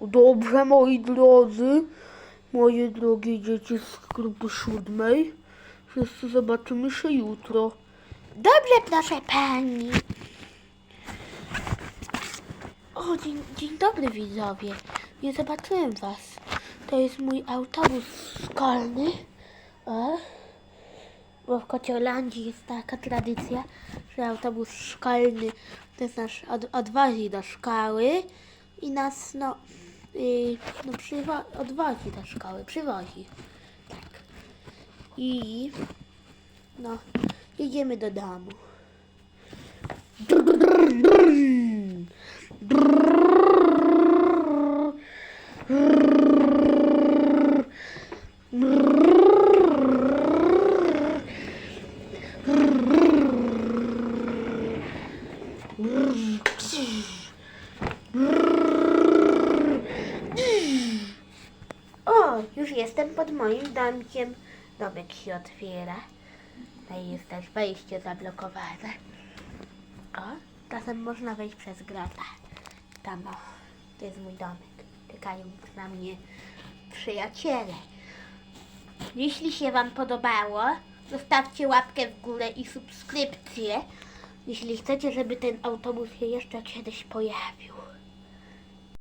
Dobrze, moi drodzy, moje drogie dzieci z grupy siódmej. Wszyscy zobaczymy się jutro. Dobrze, proszę pani. O, dzień, dzień dobry widzowie. Nie zobaczyłem was. To jest mój autobus szkolny. Bo w Kociolandii jest taka tradycja, że autobus szkolny to jest nasz od, odwozi do szkoły i nas no, yy, no odwozi do szkoły, przywozi. Tak. I no, jedziemy do domu. Już jestem pod moim domkiem. Domek się otwiera. Tutaj jest też wejście zablokowane. O, czasem można wejść przez grota. Tam, o, to jest mój domek. Czekają na mnie przyjaciele. Jeśli się Wam podobało, zostawcie łapkę w górę i subskrypcję, jeśli chcecie, żeby ten autobus się jeszcze kiedyś pojawił.